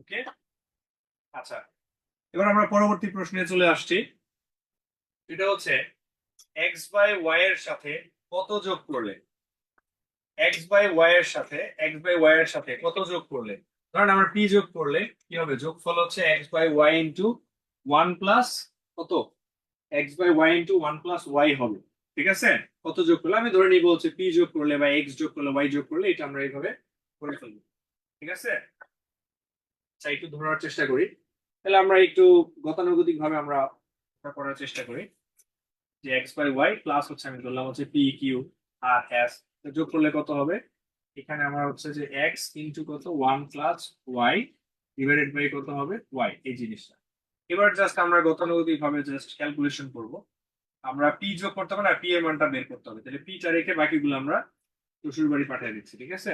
ওকে? আচ্ছা এবার আমরা পরবর্তী প্রশ্নে চলে আসছি। এটা হচ্ছে এক্স বাই ওয়াই এর সাথে কত যোগ করলে? এক্স বাই ওয়াই এর সাথে এক্স বাই এর সাথে কত যোগ করলে? ধরেন আমরা যোগ করলে কি হবে? যোগফল হচ্ছে x by y into one plus কত? X by y into one plus y হবে। ঠিক আছে? কত যোগ করলে? আমি ধরে নিব হচ্ছে পি যোগ করলে বা এক্স যোগ করলে ওয়াই যোগ করলে, এটা আমরা এইভাবে করে ফেলব। ঠিক আছে? একটু ধরার চেষ্টা করি। তাহলে আমরা একটু গতানুগতিক ভাবে আমরা করার চেষ্টা করি। যে এক্স বাই ওয়াই প্লাস হচ্ছে আমি ধরলাম হচ্ছে পি কিউ আর এস যোগ করলে কত হবে? এখানে আমার হচ্ছে যে এক্স ইন্টু কত? One plus y divided by কত হবে? ওয়াই এই জিনিসটা। এবার জাস্ট আমরা গতানুগতিক ভাবে জাস্ট ক্যালকুলেশন করব। আমরা পি যোগ করতে হবে না পি এর মানটা বের করতে হবে। তাহলে পিটা রেখে বাকিগুলো আমরা শ্বশুর বাড়ি পাঠিয়ে দিচ্ছি, ঠিক আছে?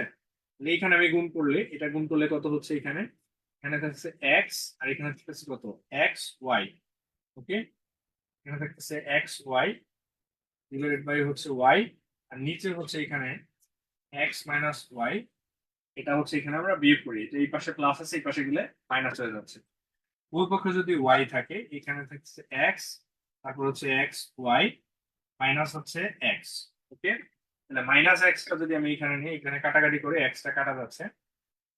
এইখানে আমি গুণ করলে, এটা গুণ করলে কত হচ্ছে এখানে? এখানে থাকছে এক্স আর এখানে থাকছে কত? এক্স ওকে এখানে থাকতেছে এক্স ওয়াই ডিভাইডেড বাই হচ্ছে ওয়াই আর নিচে হচ্ছে এখানে এক্স মাইনাস ওয়াই এটা হচ্ছে এখানে আমরা বিয়োগ করি। তো এই পাশে প্লাস আছে, এই পাশে গেলে মাইনাস হয়ে যাচ্ছে। ওই পক্ষে যদি ওয়াই থাকে, এখানে থাকছে এক্স তারপর হচ্ছে এক্স ওয়াই মাইনাস হচ্ছে এক্স ওকে তাহলে মাইনাস এক্সটা যদি আমি এখানে নিই, এখানে কাটাকাটি করে এক্সটা কাটা যাচ্ছে।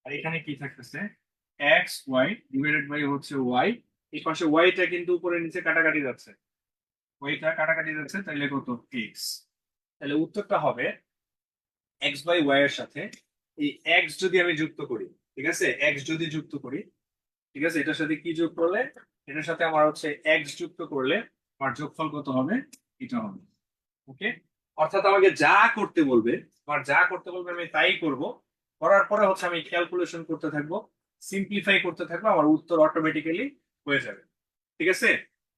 আর এখানে কি থাকতেছে? এক্স ওয়াই ডিভাইডেড বাই হচ্ছে ওয়াই এই পাশে ওয়াইটা কিন্তু উপরে নিচে কাটাকাটি যাচ্ছে। ওয়াইটা কাটাকাটি যাচ্ছে তাহলে কত? এক্স তাহলে উত্তরটা হবে এক্স বাই ওয়াই এর সাথে। এই এক্স যদি আমি যুক্ত করি, ঠিক আছে? এক্স যদি যুক্ত করি, ঠিক আছে? এটার সাথে কি যোগ করলে? এটার সাথে আমার হচ্ছে এক্স যুক্ত করলে আমার যোগফল কত হবে? এটা হবে। ওকে? অর্থাৎ আমাকে যা করতে বলবে আমার যা করতে বলবে আমি তাই করব। করার পরে হচ্ছে আমি ক্যালকুলেশন করতে থাকব। সিম্পলিফাই করতে থাকব আমার উত্তর অটোমেটিক্যালি হয়ে যাবে। ঠিক আছে?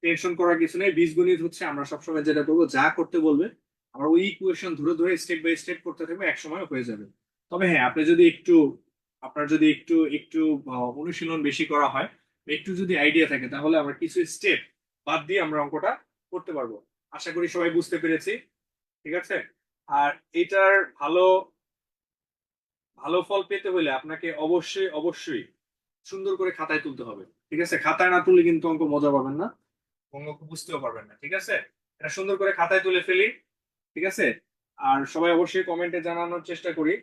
টেনশন করার কিছু নেই। বীজগণিত হচ্ছে আমরা সবসময় যেটা করব, যা করতে বলবে, আমরা ওই ইকুয়েশন ধরে ধরে স্টেপ বাই স্টেপ করতে থাকব এক সময় হয়ে যাবে। তবে হ্যাঁ আপনি যদি একটু, আপনার যদি একটু একটু অনুশীলন বেশি করা হয়, একটু যদি আইডিয়া থাকে, তাহলে আমরা কিছু স্টেপ বাদ দিয়ে আমরা অঙ্কটা করতে পারব। আশা করি সবাই বুঝতে পেরেছি। ঠিক আছে? আর এটার ভালো ভালো ফল পেতে হলে আপনাকে অবশ্যই অবশ্যই সুন্দর করে খাতায় তুলতে হবে। ঠিক আছে? খাতায় না তুললে কিন্তু অঙ্ক মজা পাবেন না। অঙ্ক বুঝতেও পারবেন না। ঠিক আছে? এটা সুন্দর করে খাতায় তুলে ফেলি। ঠিক আছে? আর সবাই অবশ্যই কমেন্টে জানানোর চেষ্টা করি।